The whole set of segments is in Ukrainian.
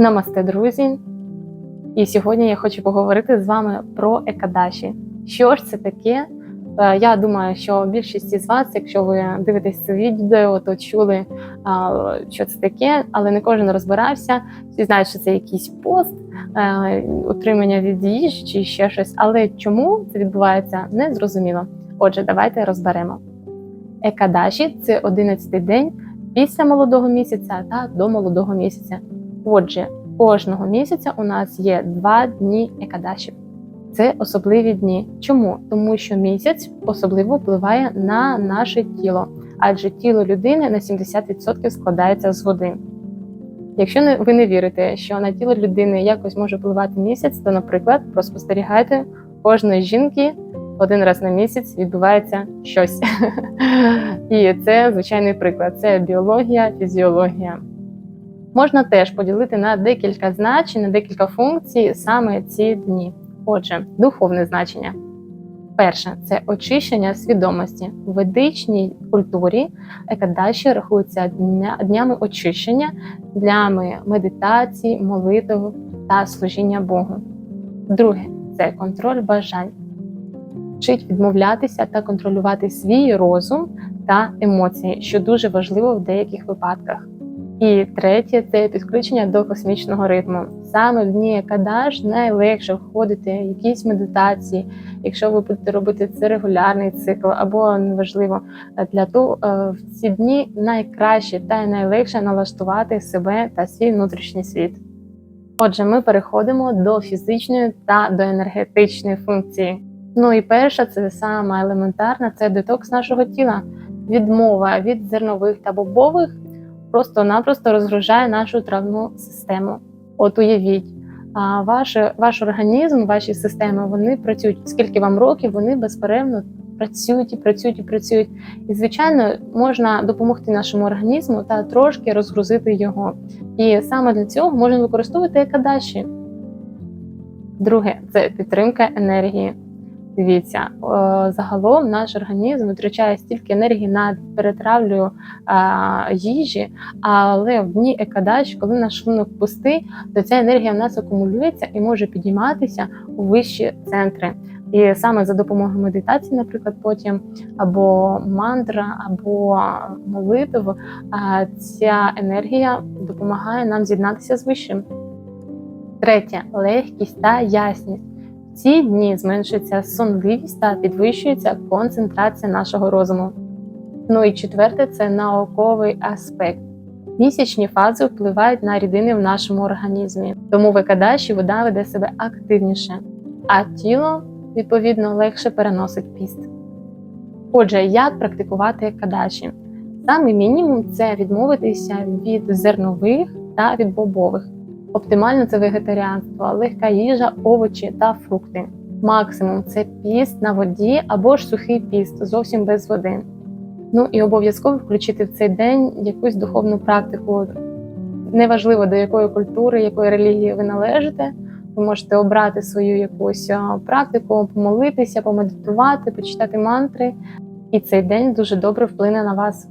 Намасте, друзі! І сьогодні я хочу поговорити з вами про екадаші. Що ж це таке? Е, Я думаю, що більшість із вас, якщо ви дивитесь це відео, то чули, що це таке, але не кожен розбирався. Всі знають, що це якийсь пост, е, утримання від їжі чи ще щось. Але чому це відбувається, не зрозуміло. Отже, давайте розберемо. Екадаші це 11-й день після молодого місяця та до молодого місяця. Отже, кожного місяця у нас є два дні екадашів. Це особливі дні. Чому? Тому що місяць особливо впливає на наше тіло, адже тіло людини на 70% складається з води. Якщо ви не вірите, що на тіло людини якось може впливати місяць, то, наприклад, проспостерігайте кожної жінки один раз на місяць відбувається щось. І це звичайний приклад: це біологія, фізіологія. Можна теж поділити на декілька значень, на декілька функцій саме ці дні. Отже, духовне значення. Перше це очищення свідомості. В ведичній культурі екадаші рахуються дня, днями очищення, днями медитації, молитв та служіння Богу. Друге це контроль бажань. Вчить відмовлятися та контролювати свій розум та емоції, що дуже важливо в деяких випадках. І третє це підключення до космічного ритму. Саме в дні Кадаш найлегше входити в якісь медитації, якщо ви будете робити це регулярний цикл, або неважливо для того е, в ці дні найкраще та найлегше налаштувати себе та свій внутрішній світ. Отже, ми переходимо до фізичної та до енергетичної функції. Ну і перша, це саме елементарна, це детокс нашого тіла, відмова від зернових та бобових просто-напросто розгружає нашу травну систему. От уявіть, а ваш, ваш організм, ваші системи вони працюють. Скільки вам років, вони безперервно працюють і працюють і працюють. І, звичайно, можна допомогти нашому організму та трошки розгрузити його. І саме для цього можна використовувати екадаші. Друге це підтримка енергії. Дивіться, е, загалом наш організм витрачає стільки енергії на перетравлю е, їжі, але в дні екадаш, коли наш шлунок пустий, то ця енергія в нас акумулюється і може підійматися у вищі центри. І саме за допомогою медитації, наприклад, потім або мантра, або молитв, е, ця енергія допомагає нам з'єднатися з вищим. Третє легкість та ясність ці дні зменшується сонливість та підвищується концентрація нашого розуму. Ну і четверте це науковий аспект. Місячні фази впливають на рідини в нашому організмі, тому в екадаші вода веде себе активніше, а тіло, відповідно, легше переносить піст. Отже, як практикувати екадаші? Саме мінімум це відмовитися від зернових та від бобових. Оптимально це вегетаріанство, легка їжа, овочі та фрукти. Максимум це піст на воді або ж сухий піст, зовсім без води. Ну і обов'язково включити в цей день якусь духовну практику. Неважливо до якої культури, якої релігії ви належите. Ви можете обрати свою якусь практику, помолитися, помедитувати, почитати мантри. І цей день дуже добре вплине на вас.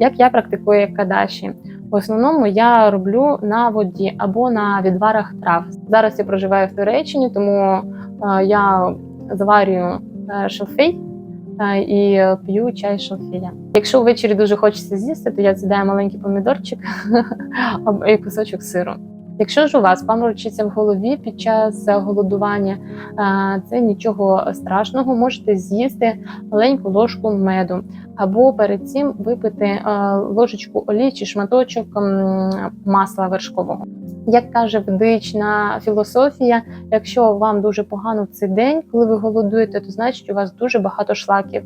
Як я практикую кадаші? В основному я роблю на воді або на відварах трав. Зараз я проживаю в Туреччині, тому е, я заварюю шофей е, і п'ю чай шалфея. Якщо ввечері дуже хочеться з'їсти, то я з'їдаю маленький помідорчик і кусочок сиру. Якщо ж у вас паморочиться в голові під час голодування, це нічого страшного, можете з'їсти маленьку ложку меду, або перед цим випити ложечку олії чи шматочок масла вершкового. Як каже ведична філософія, якщо вам дуже погано в цей день, коли ви голодуєте, то значить у вас дуже багато шлаків.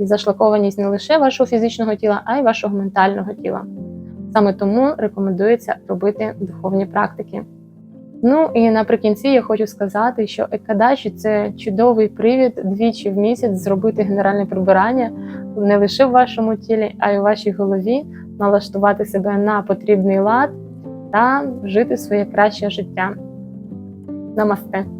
І зашлакованість не лише вашого фізичного тіла, а й вашого ментального тіла. Саме тому рекомендується робити духовні практики. Ну і наприкінці я хочу сказати, що екадаші це чудовий привід двічі в місяць зробити генеральне прибирання не лише в вашому тілі, а й у вашій голові, налаштувати себе на потрібний лад та жити своє краще життя. Намасте!